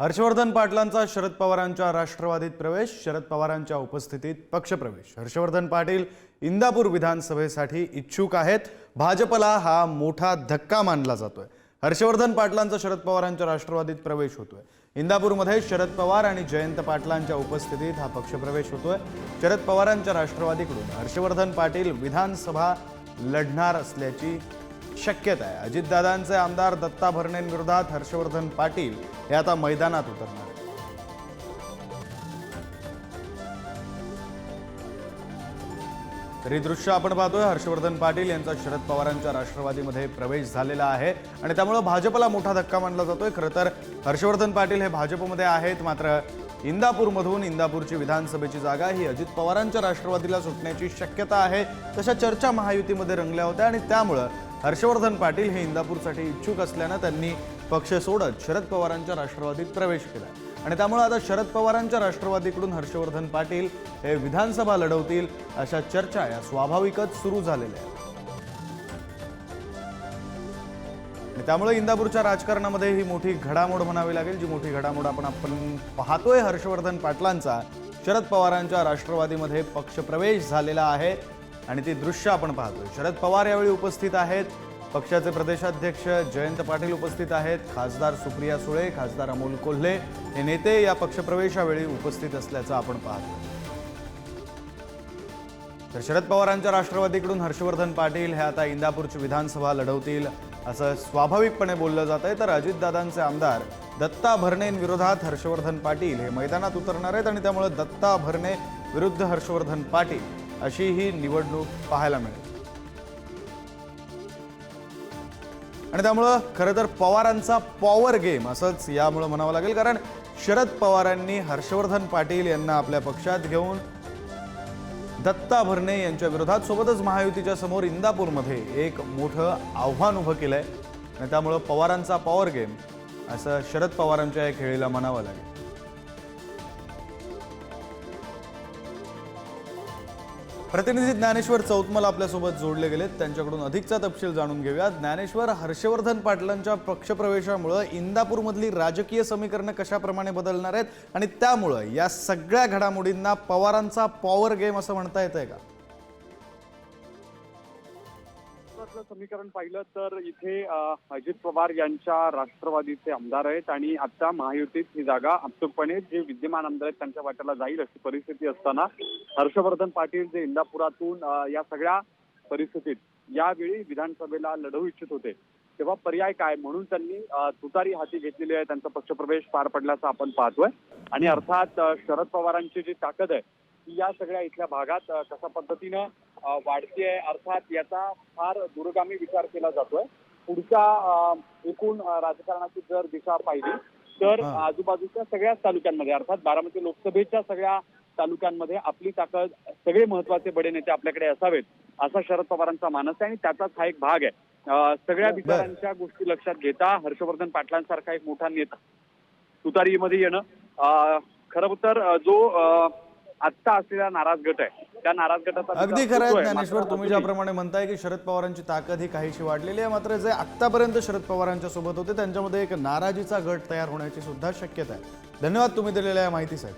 हर्षवर्धन पाटलांचा शरद पवारांच्या राष्ट्रवादीत प्रवेश शरद पवारांच्या उपस्थितीत पक्षप्रवेश. हर्षवर्धन पाटील इंदापूर विधानसभेसाठी इच्छुक आहेत. भाजपला हा मोठा धक्का मानला जातोय. हर्षवर्धन पाटलांचा शरद पवारांच्या राष्ट्रवादीत प्रवेश होतोय. इंदापूरमध्ये शरद पवार आणि जयंत पाटलांच्या उपस्थितीत हा पक्षप्रवेश होतोय. शरद पवारांच्या राष्ट्रवादीकडून हर्षवर्धन पाटील विधानसभा लढणार असल्याची शक्यता आहे. अजितदादांचे आमदार दत्ता भरणेंविरोधात हर्षवर्धन पाटील हे आता मैदानात उतरणार आहेत. दृश्य आपण पाहतोय. हर्षवर्धन पाटील यांचा शरद पवारांच्या राष्ट्रवादीमध्ये प्रवेश झालेला आहे आणि त्यामुळं भाजपला मोठा धक्का मानला जातोय. खरं तर हर्षवर्धन पाटील हे भाजपमध्ये आहेत. मात्र इंदापूरमधून इंदापूरची विधानसभेची जागा ही अजित पवारांच्या राष्ट्रवादीला सुटण्याची शक्यता आहे. तशा चर्चा महायुतीमध्ये रंगल्या होत्या आणि त्यामुळं हर्षवर्धन पाटील हे इंदापूरसाठी इच्छुक असल्यानं त्यांनी पक्ष सोडत शरद पवारांच्या राष्ट्रवादीत प्रवेश केला. आणि त्यामुळे आता शरद पवारांच्या राष्ट्रवादीकडून हर्षवर्धन पाटील हे विधानसभा लढवतील अशा चर्चा या स्वाभाविकच सुरू झालेल्या आहेत. त्यामुळे इंदापूरच्या राजकारणामध्ये ही मोठी घडामोड म्हणावी लागेल जी मोठी घडामोड आपण आपण पाहतोय हर्षवर्धन पाटलांचा. शरद पवारांच्या राष्ट्रवादीमध्ये पक्षप्रवेश झालेला आहे. आणि ती दृश्य आपण पाहतोय. शरद पवार यावेळी उपस्थित आहेत. पक्षाचे प्रदेशाध्यक्ष जयंत पाटील उपस्थित आहेत. खासदार सुप्रिया सुळे खासदार अमोल कोल्हे हे नेते या पक्षप्रवेशावेळी उपस्थित असल्याचं आपण पाहतो तर शरद पवारांच्या राष्ट्रवादीकडून हर्षवर्धन पाटील हे आता इंदापूरची विधानसभा लढवतील असं स्वाभाविकपणे बोललं जात आहे. तर अजितदादांचे आमदार दत्ता भरणेंविरोधात हर्षवर्धन पाटील हे मैदानात उतरणार आहेत आणि त्यामुळे दत्ता भरणे विरुद्ध हर्षवर्धन पाटील अशी ही निवडणूक पाहायला मिळेल. आणि त्यामुळं खरं तर पवारांचा पॉवर गेम असंच यामुळं म्हणावं लागेल कारण शरद पवारांनी हर्षवर्धन पाटील यांना आपल्या पक्षात घेऊन दत्ता भरणे यांच्या विरोधात सोबतच महायुतीच्या समोर इंदापूरमध्ये एक मोठं आव्हान उभं केलंय. आणि त्यामुळं पवारांचा पॉवर गेम असं शरद पवारांच्या या खेळीला म्हणावं लागेल. प्रतिनिधी ज्ञानेश्वर चौतमल आपल्यासोबत जोडले गेलेत. त्यांच्याकडून अधिकचा तपशील जाणून घेऊया ज्ञानेश्वर हर्षवर्धन पाटलांच्या पक्षप्रवेशामुळं इंदापूरमधली राजकीय समीकरणं कशाप्रमाणे बदलणार आहेत? आणि त्यामुळं या सगळ्या घडामोडींना पवारांचा पॉवर गेम असं म्हणता येतंय का? महत्वाचं समीकरण पाहिलं तर इथे अजित पवार यांच्या राष्ट्रवादीचे आमदार आहेत आणि आता महायुतीत ही जागा अचूकपणे जे विद्यमान आमदार आहेत त्यांच्या वाट्याला जाईल अशी परिस्थिती असताना हर्षवर्धन पाटील जे इंदापुरातून या सगळ्या परिस्थितीत यावेळी विधानसभेला लढवू इच्छित होते. तेव्हा पर्याय काय? म्हणून त्यांनी तुतारी हाती घेतलेली आहे. त्यांचा पक्षप्रवेश पार पडल्याचं आपण पाहतोय. आणि अर्थात शरद पवारांची जी ताकद आहे या सगळ्या इथल्या भागात कशा पद्धतीनं अ, वाढतीये अर्थात याचा फार दूरगामी विचार केला जातोय पुढच्या एकूण राजकारणाची जर दिशा पाहिली तर. आजूबाजूच्या सगळ्याच तालुक्यांमध्ये अर्थात बारामती लोकसभेच्या सगळ्या तालुक्यांमध्ये आपली ताकद सगळे महत्त्वाचे बडे नेते आपल्याकडे असावेत असा शरद पवारांचा मानस आहे आणि त्याचाच हा एक भाग आहे सगळ्या. विचारांच्या गोष्टी लक्षात घेता हर्षवर्धन पाटलांसारखा एक मोठा नेता तुतारीमध्ये येणं खरं तर जो आत्ता असलेला नाराज गट आहे. त्या नाराज गटाचा अगदी खरं आहे. ज्ञानेश्वर तुम्ही ज्याप्रमाणे म्हणताय की शरद पवारांची ताकद ही काहीशी वाढलेली आहे मात्र जे आत्तापर्यंत शरद पवारांच्या सोबत होते त्यांच्यामध्ये एक नाराजीचा गट तयार होण्याची सुद्धा शक्यता आहे. धन्यवाद तुम्ही दिलेल्या या माहितीसाठी.